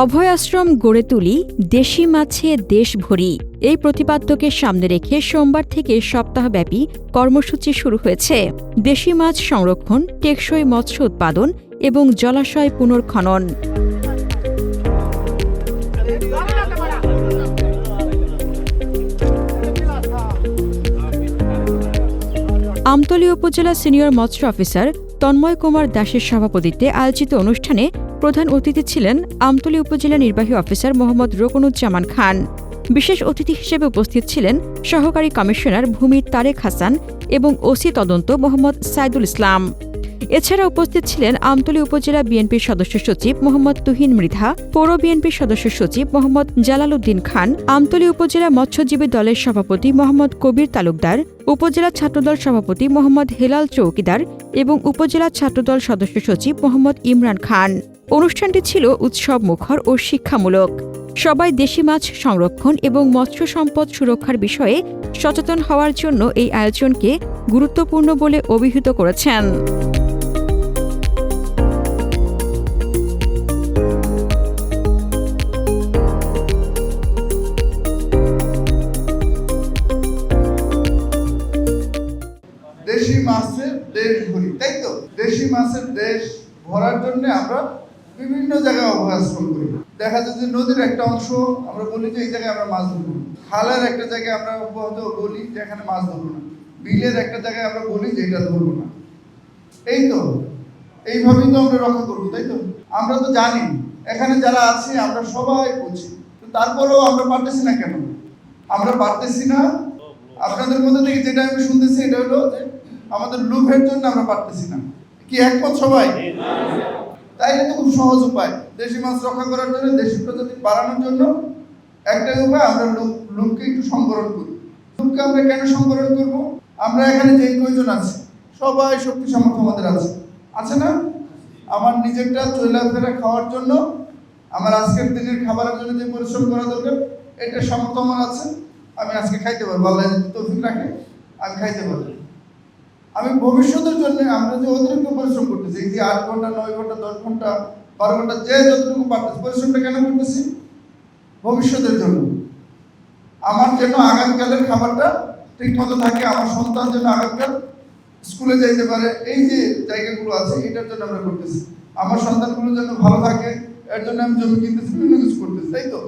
অভয় আশ্রম গড়ে তুলি, দেশি মাছে দেশ ভরি। এই প্রতিপাদ্যকে সামনে রেখে সোমবার থেকে সপ্তাহব্যাপী কর্মসূচি শুরু হয়েছে। দেশি মাছ সংরক্ষণ, টেকসই মৎস্য উৎপাদন এবং জলাশয় পুনর্খনন। আমতলী উপজেলা সিনিয়র মৎস্য অফিসার তন্ময় কুমার দাসের সভাপতিত্বে আয়োজিত অনুষ্ঠানে প্রধান অতিথি ছিলেন আমতলী উপজেলা নির্বাহী অফিসার মোহাম্মদ রোকনুজ্জামান খান। বিশেষ অতিথি হিসেবে উপস্থিত ছিলেন সহকারী কমিশনার ভূমি তারেক হাসান এবং ওসি তদন্ত মোহাম্মদ সাইদুল ইসলাম। এছাড়া উপস্থিত ছিলেন আমতলী উপজেলা বিএনপির সদস্য সচিব মোহাম্মদ তুহিন মৃধা, পৌর বিএনপির সদস্য সচিব মোহাম্মদ জালাল উদ্দিন খান, আমতলী উপজেলা মৎস্যজীবী দলের সভাপতি মোহাম্মদ কবির তালুকদার, উপজেলা ছাত্রদল সভাপতি মোহাম্মদ হেলাল চৌকিদার এবং উপজেলা ছাত্রদল সদস্য সচিব মোহাম্মদ ইমরান খান। অনুষ্ঠানটি ছিল উৎসব মুখর ও শিক্ষামূলক। সবাই দেশি মাছ সংরক্ষণ এবং মৎস্য সম্পদ সুরক্ষার বিষয়ে সচেতন হওয়ার জন্য এই আয়োজনকে গুরুত্বপূর্ণ বলে অভিহিত করেছেন। দেশ ভরি তাই তো? দেশি মাছের দেশ ভরার জন্য আমরা বিভিন্ন জায়গায় অভয়াশ্রম করি। দেখা যায় যে নদীর একটা অংশ, আমরা বলি যে এই জায়গায় আমরা মাছ ধরবো খালের একটা জায়গায় আমরা হয়তো বলি যে এখানে মাছ ধরবো না। বিলের একটা জায়গায় আমরা বলি যে এটা ধরবো না। এই তো? এইভাবেই তো আমরা রক্ষা করব, তাই তো? আমরা তো জানি, এখানে যারা আছে আমরা সবাই তো তারপরেও আমরা পারতেছি না কেন? আমরা পারতেছি না? আপনাদের মধ্যে থেকে যেটা আমি শুনতেছি এটা হলো যে আমাদের লোভের জন্য আমরা পারতেছি না। কি একমত সবাই? তাই তো খুব সহজ উপায়। দেশি মাছ রক্ষা করার জন্য, দেশি প্রজাতি বাড়ানোর জন্য একটাই উপায়, আমরা লোক লোককে একটু সংবরণ করি। লোককে আমরা কেন সংবরণ করব? আমরা এখানে যেই কয়জন আছি, সবাই শক্তি সামর্থ্য আমাদের আছে। আছে না? আমার নিজেরটা চলাফেরা খাওয়ার জন্য। আমার আজকের দিনের খাবারের জন্য যে পরিশ্রম করা দরকার, এটা সামর্থ্য আমার আছে। আমি আজকে খাইতে পারব, আল্লাহ তৌফিক রাখে, আমি খাইতে পারব। আমি ভবিষ্যতের জন্য আমরা যে অতিরিক্ত পরিশ্রম করতেছি, এই যে আট ঘণ্টা, নয় ঘণ্টা, দশ ঘণ্টা, বারো ঘণ্টা, যে যতটুকু পারতেছি, পরিশ্রমটা কেন করতেছি? ভবিষ্যতের জন্য। আমার যেন আগামীকালের খাবারটা ঠিক মতো থাকে, আমার সন্তান যেন আগামীকাল স্কুলে যাইতে পারে, এই যে জায়গাগুলো আছে, এটার জন্য আমরা করতেছি। আমার সন্তানগুলো যেন ভালো থাকে, এর জন্য আমি জমি কিনতেছি, বিভিন্ন কিছু করতেছি, তাই তো?